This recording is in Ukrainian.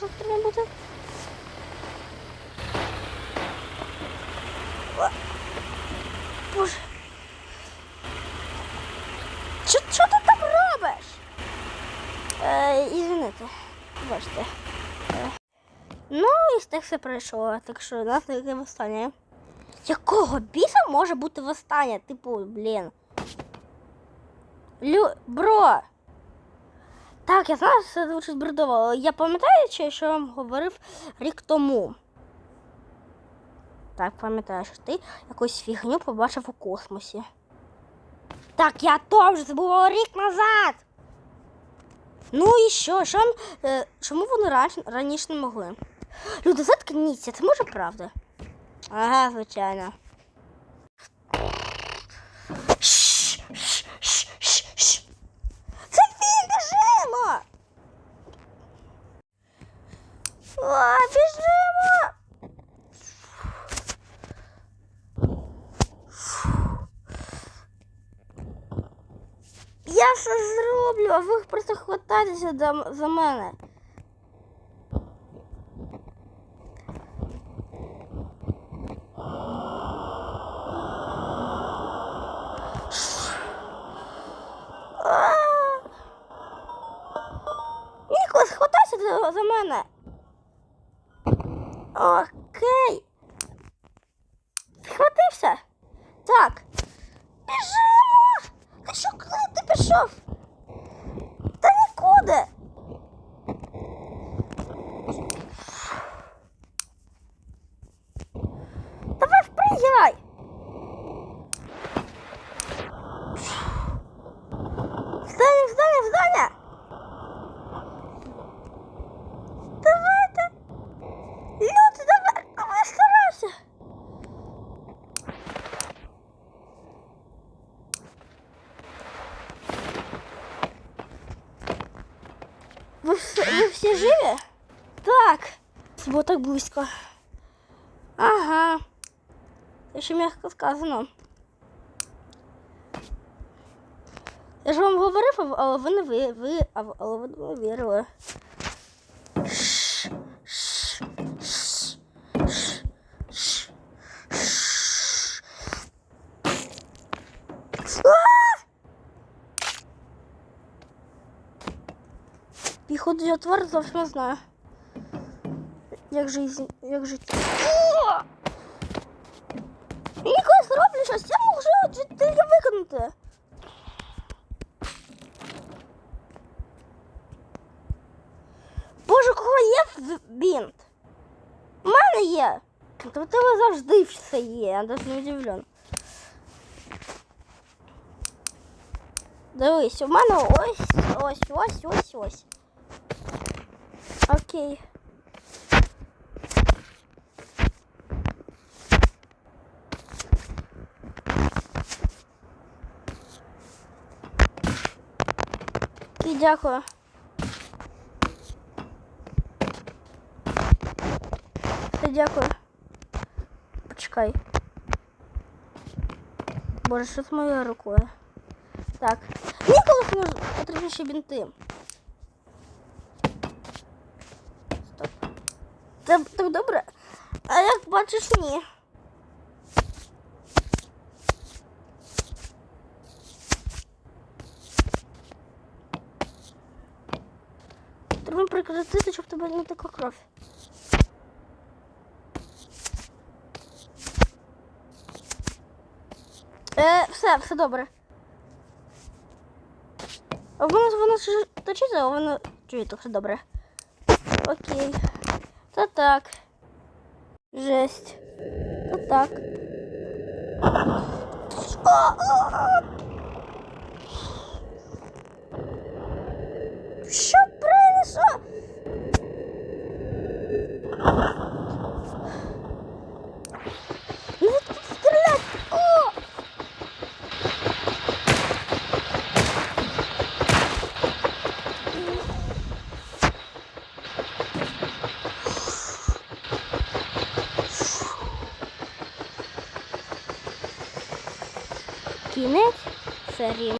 Треба бути? О, Боже. Що, що ти там робиш? Е, ізвините, бачите. Е. Ну, і так все пройшло, так що у нас таке востаннє. Якого біса може бути востаннє? Типу, блін. Лю... Бро! Так, я знаю, це звучить бредово. Я пам'ятаю, що я вам говорив рік тому. Так, пам'ятаю, що ти якусь фігню побачив у космосі. Так, я теж було рік назад. Ну і що? що е, чому вони раніше, раніше не могли? Люди, заткніться, це може правда? Ага, звичайно. О, біжимо! Я все зроблю, а ви просто хватайтеся за, мене. Ніколас, хватайся за мене. Окей. Схватився? Так. Біжимо! Ти що, коли ти пішов? Ви, вс- ви всі живі? Так. Це було так близько. Ага. Це ще м'яко сказано. Я ж вам говорив, а- але ви не ви, ви а- але ви не вірили. Шш, шш, Піхоту я твар зовсім не знаю. Як жизнь, як життя. О! Якось роблю щось, я можу тільки виконати. Боже, у кого є в- бінт? У мене є. Та у тебе завжди все є, я навіть не удивлен. Дивись, у мене ось, ось, ось, ось, ось. Окей. І дякую. Дякую. Почекай. Боже, що з моєю рукою? Так. Ніколи може потрібні ще бінти. Це так добре. А як бачиш, ні. Треба прекратити, щоб тебе не така кров. Е, все, все добре. А воно воно точиться, а воно чує, то все добре. Окей. Та так. Жесть. Та так. Кінець серії.